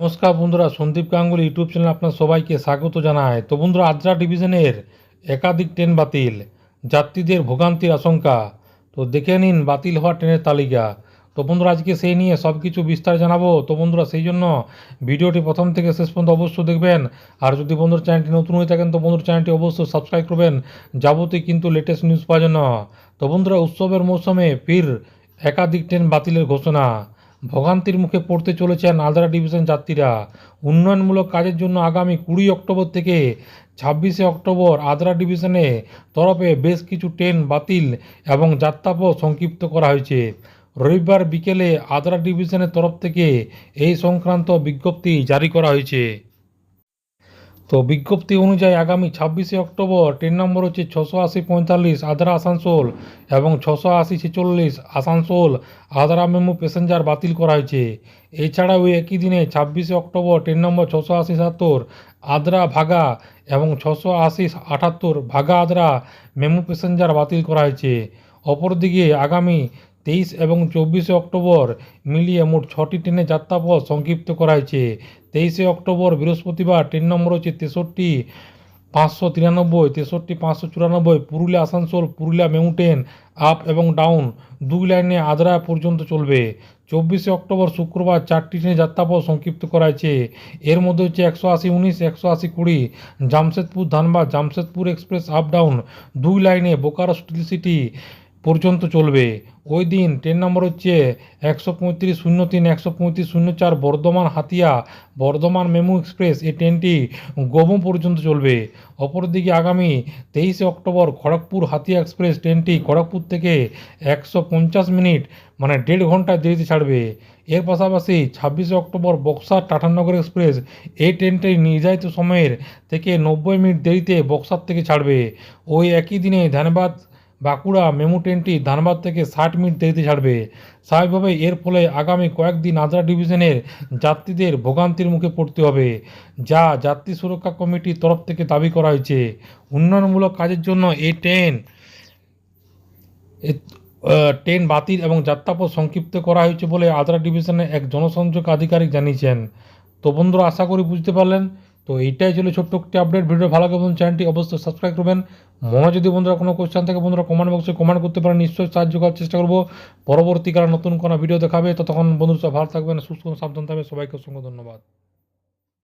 নমস্কার বন্ধুরা, Sandeep Ganguly YouTube channel আপনার সবাইকে স্বাগত জানায়। তো বন্ধুরা, আদ্রা ডিভিশনের একাধিক ট্রেন বাতিল, যাত্রীদের ভোগান্তির আশঙ্কা। তো দেখে নিন, বাতিল হওয়া ট্রেনের তালিকা। তো বন্ধুরা, আজকে সেই নিয়ে সব কিছু বিস্তার জানাব। তো বন্ধুরা, সেই জন্য ভিডিওটি প্রথম থেকে শেষ পর্যন্ত অবশ্যই দেখবেন। আর যদি বন্ধুর চ্যানেলটি নতুন হয়ে থাকেন, তো বন্ধুর চ্যানেলটি অবশ্যই সাবস্ক্রাইব করবেন। যাবতীয় কিন্তু লেটেস্ট নিউজ পাওয়ার জন্য। তো বন্ধুরা, উৎসবের মৌসুমে ফির একাধিক ট্রেন বাতিলের ঘোষণা। ভোগান্তির মুখে পড়তে চলেছে নালদারা ডিভিশন যাত্রীরা। উন্নয়নমূলক কাজের জন্য আগামী কুড়ি অক্টোবর থেকে ছাব্বিশে অক্টোবর আদ্রা ডিভিশনে তরফে বেশ কিছু ট্রেন বাতিল এবং যাত্রাপথ সংক্ষিপ্ত করা হয়েছে। রবিবার বিকেলে আদ্রা ডিভিশনের তরফ থেকে এই সংক্রান্ত বিজ্ঞপ্তি জারি করা হয়েছে। তো বিজ্ঞপ্তি অনুযায়ী আগামী ছাব্বিশে অক্টোবর ট্রেন নম্বর হচ্ছে ছশো আশি পঁয়তাল্লিশ আদ্রা আসানসোল এবং ছশো আশি ছেচল্লিশ আসানসোল আদ্রা মেমু প্যাসেঞ্জার বাতিল করা হয়েছে। এছাড়াও একই দিনে ছাব্বিশে অক্টোবর ট্রেন নম্বর ছশো আশি সাতাত্তর আদ্রা ভাগা এবং ছশো আশি আটাত্তর ভাগা আদ্রা মেমু প্যাসেঞ্জার বাতিল করা হয়েছে। অপরদিকে আগামী তেইশ এবং চব্বিশে অক্টোবর মিলিয়ে মোট ছটি ট্রেনের যাত্রাপথ সংক্ষিপ্ত করা হয়েছে তেইশে অক্টোবর বৃহস্পতিবার ট্রেন নম্বর হচ্ছে তেষট্টি, পাঁচশো তিরানব্বই, তেষট্টি, পাঁচশো চুরানব্বই, পুরুলিয়া, আসানসোল, পুরুলিয়া ট্রেন আপ এবং ডাউন দুই লাইনে আদ্রা পর্যন্ত চলবে। চব্বিশে অক্টোবর শুক্রবার চারটি ট্রেনের যাত্রাপথ সংক্ষিপ্ত করা হয়েছে এর মধ্যে হচ্ছে একশো আশি উনিশ, একশো আশি কুড়ি, Jamshedpur, Dhanbad, Jamshedpur express, up, down দুই লাইনে বোকারো স্টিল সিটি পর্যন্ত চলবে। ওই দিন ট্রেন নম্বর হচ্ছে একশো পঁয়ত্রিশ শূন্য তিন, একশো পঁয়ত্রিশ শূন্য চার বর্ধমান হাতিয়া, বর্ধমান মেমু এক্সপ্রেস। এই ট্রেনটি গোবম পর্যন্ত চলবে। অপরদিকে আগামী তেইশে অক্টোবর খড়গপুর হাতিয়া এক্সপ্রেস ট্রেনটি খড়গপুর থেকে একশো পঞ্চাশ মিনিট মানে দেড় ঘণ্টা দেরিতে ছাড়বে। এর পাশাপাশি ছাব্বিশে অক্টোবর বক্সার টাটানগর এক্সপ্রেস এই ট্রেনটি নির্ধারিত সময়ের থেকে নব্বই মিনিট দেরিতে বক্সার থেকে ছাড়বে। ওই একই দিনে ধানবাদ বাঁকুড়া মেমু ট্রেনটি ধানবাদ থেকে ষাট মিনিট দেরিতে ছাড়বে। স্বাভাবিকভাবে এর ফলে আগামী কয়েকদিন আদ্রা ডিভিশনের যাত্রীদের ভোগান্তির মুখে পড়তে হবে, যা যাত্রী সুরক্ষা কমিটির তরফ থেকে দাবি করা হয়েছে। উন্নয়নমূলক কাজের জন্য এই ট্রেন ট্রেন বাতিল এবং যাত্রাপথ সংক্ষিপ্ত করা হয়েছে বলে আদ্রা ডিভিশনের এক জনসংযোগ আধিকারিক জানিয়েছেন। তো বন্ধুরা, আশা করি বুঝতে পারলেন। তো এইটাই ছিল ছোট্ট একটি আপডেট ভিডিও ভালো লাগে বন্ধু চ্যানেলটি অবশ্যই সাবস্ক্রাইব করবেন। মনে যদি বন্ধুরা কোনো কোশ্চেন থাকে, বন্ধুরা কমেন্ট বক্সে কমেন্ট করতে পারেন। নিশ্চয়ই সাহায্য করার চেষ্টা করব। পরবর্তীকালে নতুন কোনো ভিডিও দেখাবে তো তখন বন্ধুরা সব ভালো থাকবেন, সুস্থ সাবধান থাকবে সবাইকে অসংখ্য ধন্যবাদ।